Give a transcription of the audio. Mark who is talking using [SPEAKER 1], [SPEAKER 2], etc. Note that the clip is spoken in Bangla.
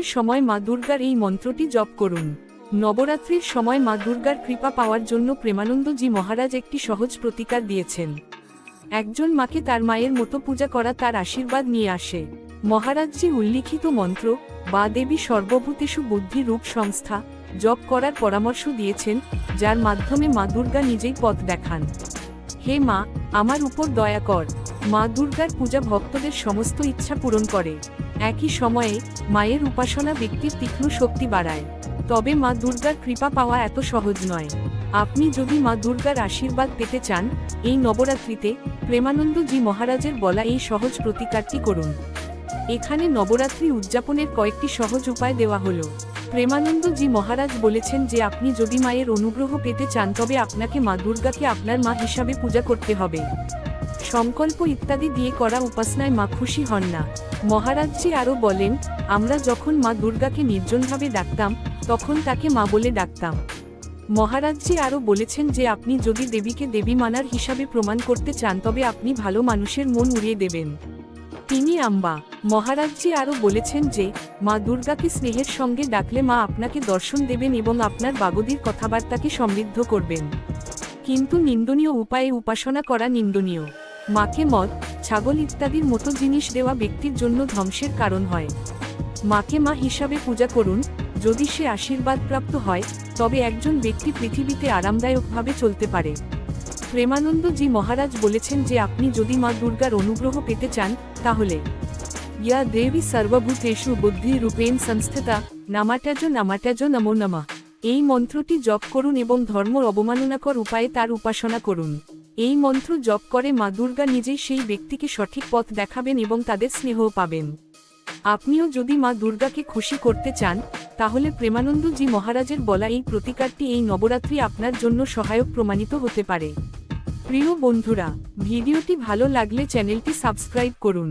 [SPEAKER 1] নবরাত্রির সময় মা দুর্গার এই মন্ত্রটি জপ করুন। নবরাত্রির সময় মা দুর্গার কৃপা পাওয়ার জন্য প্রেমানন্দজি মহারাজ একটি সহজ প্রতিকার দিয়েছেন। একজন মাকে তার মায়ের মতো পূজা করা তার আশীর্বাদ নিয়ে আসে। মহারাজজি উল্লিখিত মন্ত্র, বা দেবী সর্বভূতেষু বুদ্ধি রূপ সংস্থা জপ করার পরামর্শ দিয়েছেন, যার মাধ্যমে মা দুর্গা নিজেই পথ দেখান। হে মা, আমার উপর দয়া কর। মা দুর্গার পূজা ভক্তদের সমস্ত ইচ্ছা পূরণ করে। একই সময়ে, মায়ের উপাসনা ব্যক্তির তীক্ষ্ণ শক্তি বাড়ায়। তবে মা দুর্গার কৃপা পাওয়া এত সহজ নয়। আপনি যদি মা দুর্গার আশীর্বাদ পেতে চান, এই নবরাত্রিতে প্রেমানন্দজি মহারাজের বলা এই সহজ প্রতিকারটি করুন। এখানে নবরাত্রি উদযাপনের কয়েকটি সহজ উপায় দেওয়া হলো। প্রেমানন্দজি মহারাজ বলেছেন যে আপনি যদি মায়ের অনুগ্রহ পেতে চান, তবে আপনাকে মা দুর্গাকে আপনার মা হিসাবে পূজা করতে হবে। সংকল্প ইত্যাদি দিয়ে করা উপাসনায় মা খুশি হন না। মহারাজজি আরও বলেন, আমরা যখন মা দুর্গাকে নির্জনভাবে ডাকতাম, তখন তাকে মা বলে ডাকতাম। মহারাজজি আরও বলেছেন যে আপনি যদি দেবীকে দেবী মানার হিসাবে প্রমাণ করতে চান, তবে আপনি ভালো মানুষের মন উড়িয়ে দেবেন। তিনি আম্বা। মহারাজজি আরও বলেছেন যে, মা দুর্গাকে স্নেহের সঙ্গে ডাকলে মা আপনাকে দর্শন দেবেন এবং আপনার বাগদির কথাবার্তাকে সমৃদ্ধ করবেন। কিন্তু নিন্দনীয় উপায়ে উপাসনা করা নিন্দনীয়। মাকে মদ, ছাগল ইত্যাদির মতো জিনিস দেওয়া ব্যক্তির জন্য ধ্বংসের কারণ হয়। মাকে মা হিসাবে পূজা করুন, যদি সে আশীর্বাদপ্রাপ্ত হয়, তবে একজন ব্যক্তি পৃথিবীতে আরামদায়কভাবে চলতে পারে। প্রেমানন্দজি মহারাজ বলেছেন যে, আপনি যদি মা দুর্গার অনুগ্রহ পেতে চান, তাহলে ইয়া দেবী সর্বভূতেষু বুদ্ধি রূপেণ সংস্থিতা নামাটাজ নামাটাজ নমো নমঃ এই মন্ত্রটি জপ করুন এবং ধর্ম অবমাননাকর উপায়ে তার উপাসনা করুন। এই মন্ত্র জপ করে মা দুর্গা নিজেই সেই ব্যক্তিকে সঠিক পথ দেখাবেন এবং তাদের স্নেহ পাবেন। আপনিও যদি মা দুর্গাকে খুশি করতে চান, তাহলে প্রেমানন্দজি মহারাজের বলা এই প্রতিকারটি এই নবরাত্রি আপনার জন্য সহায়ক প্রমাণিত হতে পারে। প্রিয় বন্ধুরা, ভিডিওটি ভালো লাগলে চ্যানেলটি সাবস্ক্রাইব করুন।